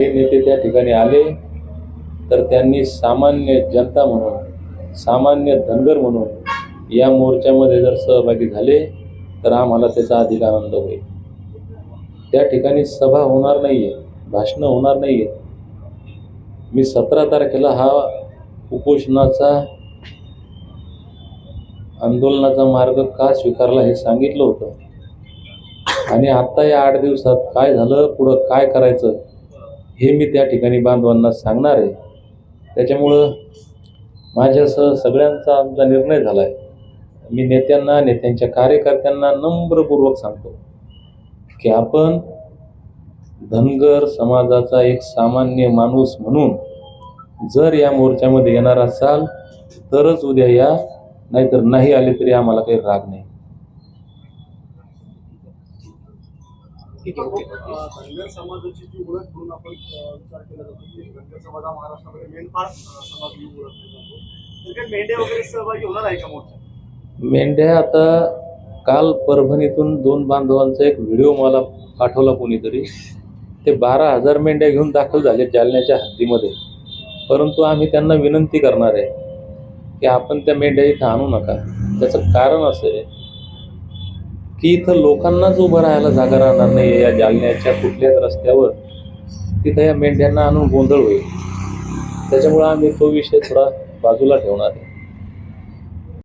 हे नेते त्या ठिकाणी आले तर त्यांनी सामान्य जनता म्हणून सामान्य धनगर म्हणून या मोर्चामध्ये जर सहभागी झाले तर आम्हाला त्याचा अधिक आनंद होईल. त्या ठिकाणी सभा होणार नाही आहे भाषणं होणार नाही आहेत मी सतरा तारखेला हा उपोषणाचा आंदोलनाचा मार्ग का स्वीकारला हे सांगितलं होतं. आणि आत्ता या आठ दिवसात काय झालं पुढं काय करायचं हे मी त्या ठिकाणी बांधवांना सांगणार आहे. त्याच्यामुळं माझ्यासह सगळ्यांचा आमचा निर्णय झाला आहे मी नेत्यांना नेत्यांच्या कार्यकर्त्यांना नम्रपूर्वक सांगतो की आपण धनगर समाजाचा एक सामान्य माणूस म्हणून जर या मोर्चामध्ये येणार असाल तरच उद्या या नाहीतर नाही आले तरी आम्हाला काही राग नाही. ठीक आहे ओके अ, धनगर समाजाची जी ओळख म्हणून आपण विचार केला जातो की धनगर समाज हा महाराष्ट्रामध्ये समाज म्हणून ओळखला जातो. तर काही मेंढ्या वगैरे सहभागी होणार आहे का मोठ्या? मेंढ्या आता काल परभणीतून दोन बांधवांचा एक व्हिडिओ मला पाठवला कोणीतरी. ते बारा हजार मेंढ्या घेऊन दाखल झाले जालन्याच्या हद्दीमध्ये. परंतु आम्ही त्यांना विनंती करणार आहे की आपण त्या मेंढ्या इथं आणू नका. त्याचं कारण असं आहे की इथं लोकांनाच उभं राहायला जागा राहणार नाही या जालन्याच्या कुठल्याच रस्त्यावर तिथं या मेंढ्यांना आणून गोंधळ होईल. त्याच्यामुळं आम्ही तो विषय थोडा बाजूला ठेवणार आहे.